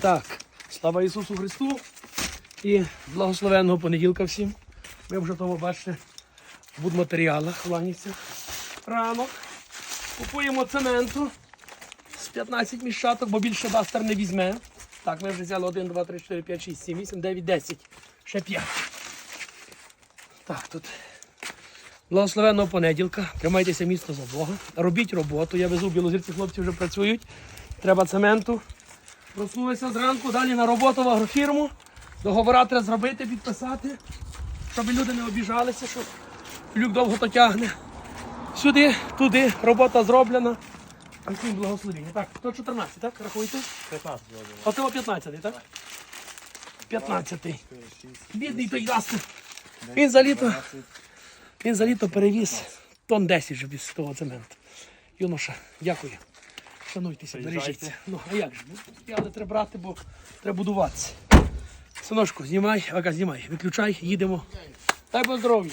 Так, слава Ісусу Христу і благословенного понеділка всім. Ви вже тому бачите в будматеріалах Ланівцях. Ранок. Купуємо цементу з 15 міщаток, бо більше бастер не візьме. Так, ми вже взяли 1, 2, 3, 4, 5, 6, 7, 8, 9, 10. Ще 5. Так, тут благословенного понеділка. Тримайтеся міцно за Бога. Робіть роботу. Я везу в білозірці, хлопці вже працюють. Треба цементу. Проснулися зранку, далі на роботу в агрофірму. Договора треба зробити, підписати, щоб люди не обіжалися, що люк довго то тягне. Сюди, туди, робота зроблена. А всім благословіння. Так, то 14, так? Рахуйте? 15. А то 15, так? 15. Бідний той Ясен. Він за літо, він за літо перевіз тонн 10 вже без того цементу. Юноша, дякую. Шануйтеся, бережіться. Ну, а як же? Ну, але треба брати, бо треба будуватися. Синочку, знімай, ага, знімай, виключай, їдемо. Дай Бог здоров'я.